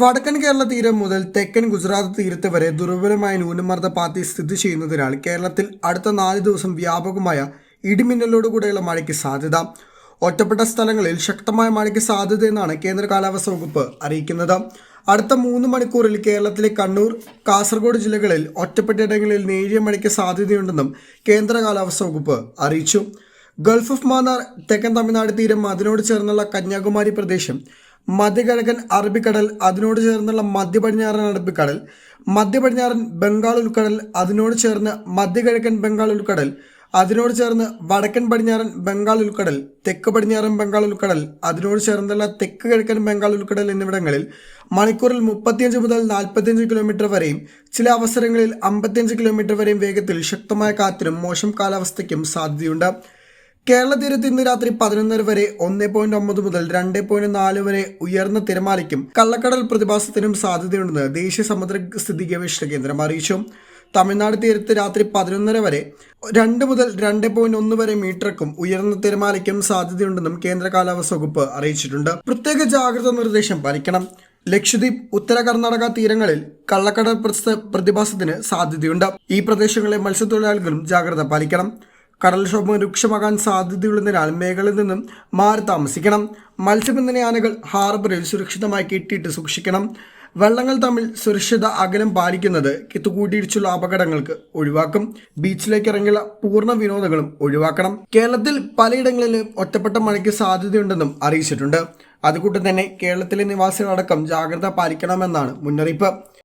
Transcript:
വടക്കൻ കേരള തീരം മുതൽ തെക്കൻ ഗുജറാത്ത് തീരത്ത് വരെ ദുർബലമായ ന്യൂനമർദ്ദ പാത്തി സ്ഥിതി ചെയ്യുന്നതിനാൽ കേരളത്തിൽ അടുത്ത നാല് ദിവസം വ്യാപകമായ ഇടിമിന്നലോടുകൂടെയുള്ള മഴയ്ക്ക് സാധ്യത. ഒറ്റപ്പെട്ട സ്ഥലങ്ങളിൽ ശക്തമായ മഴയ്ക്ക് സാധ്യതയെന്നാണ് കേന്ദ്ര കാലാവസ്ഥ വകുപ്പ് അറിയിക്കുന്നത്. അടുത്ത മൂന്ന് മണിക്കൂറിൽ കേരളത്തിലെ കണ്ണൂർ കാസർഗോഡ് ജില്ലകളിൽ ഒറ്റപ്പെട്ടയിടങ്ങളിൽ നേരിയ മഴയ്ക്ക് സാധ്യതയുണ്ടെന്നും കേന്ദ്ര കാലാവസ്ഥ വകുപ്പ് അറിയിച്ചു. ഗൾഫ് ഓഫ് മാന്നാർ തെക്കൻ തമിഴ്നാട് തീരം അതിനോട് ചേർന്നുള്ള കന്യാകുമാരി പ്രദേശം മധ്യകിഴക്കൻ അറബിക്കടൽ അതിനോട് ചേർന്നുള്ള മധ്യപടിഞ്ഞാറൻ അറബിക്കടൽ മധ്യ പടിഞ്ഞാറൻ ബംഗാൾ ഉൾക്കടൽ അതിനോട് ചേർന്ന് മധ്യകിഴക്കൻ ബംഗാൾ ഉൾക്കടൽ അതിനോട് ചേർന്ന് വടക്കൻ പടിഞ്ഞാറൻ ബംഗാൾ ഉൾക്കടൽ തെക്ക് പടിഞ്ഞാറൻ ബംഗാൾ ഉൾക്കടൽ അതിനോട് ചേർന്നുള്ള തെക്ക് കിഴക്കൻ ബംഗാൾ ഉൾക്കടൽ എന്നിവിടങ്ങളിൽ മണിക്കൂറിൽ മുപ്പത്തിയഞ്ച് മുതൽ നാൽപ്പത്തിയഞ്ച് കിലോമീറ്റർ വരെയും ചില അവസരങ്ങളിൽ അമ്പത്തിയഞ്ച് കിലോമീറ്റർ വരെയും വേഗത്തിൽ ശക്തമായ കാറ്റിനും മോശം കാലാവസ്ഥയ്ക്കും സാധ്യതയുണ്ട്. കേരള തീരത്ത് ഇന്ന് രാത്രി പതിനൊന്നര വരെ ഒന്ന് പോയിന്റ് ഒമ്പത് മുതൽ രണ്ട് പോയിന്റ് നാല് വരെ ഉയർന്ന തിരമാലയ്ക്കും കള്ളക്കടൽ പ്രതിഭാസത്തിനും സാധ്യതയുണ്ടെന്ന് ദേശീയ സമുദ്ര സ്ഥിതി ഗവേഷണ കേന്ദ്രം അറിയിച്ചു. തമിഴ്നാട് തീരത്ത് രാത്രി പതിനൊന്നര വരെ രണ്ട് മുതൽ രണ്ട് പോയിന്റ് ഒന്ന് വരെ മീറ്റർക്കും ഉയർന്ന തിരമാലയ്ക്കും സാധ്യതയുണ്ടെന്നും കേന്ദ്ര കാലാവസ്ഥ വകുപ്പ് അറിയിച്ചിട്ടുണ്ട്. പ്രത്യേക ജാഗ്രത നിർദ്ദേശം പാലിക്കണം. ലക്ഷദ്വീപ് ഉത്തര കർണാടക തീരങ്ങളിൽ കള്ളക്കടൽ പ്രതിഭാസത്തിന് സാധ്യതയുണ്ട്. ഈ പ്രദേശങ്ങളിലെ മത്സ്യത്തൊഴിലാളികളും ജാഗ്രത പാലിക്കണം. കടൽക്ഷോഭം രൂക്ഷമാകാൻ സാധ്യതയുള്ളതിനാൽ മേഖലയിൽ നിന്നും മാറി താമസിക്കണം. മത്സ്യബന്ധന യാനകൾ ഹാർബറിൽ സുരക്ഷിതമായി കെട്ടിയിട്ട് സൂക്ഷിക്കണം. വെള്ളങ്ങൾ തമ്മിൽ സുരക്ഷിത അകലം പാലിക്കുന്നത് കിത്തുകൂട്ടിയിടിച്ചുള്ള അപകടങ്ങൾക്ക് ഒഴിവാക്കും. ബീച്ചിലേക്ക് ഇറങ്ങിയുള്ള പൂർണ വിനോദങ്ങളും ഒഴിവാക്കണം. കേരളത്തിൽ പലയിടങ്ങളിലും ഒറ്റപ്പെട്ട മഴയ്ക്ക് സാധ്യതയുണ്ടെന്നും അറിയിച്ചിട്ടുണ്ട്. അതുകൂട്ട് തന്നെ കേരളത്തിലെ നിവാസികളടക്കം ജാഗ്രത പാലിക്കണമെന്നാണ് മുന്നറിയിപ്പ്.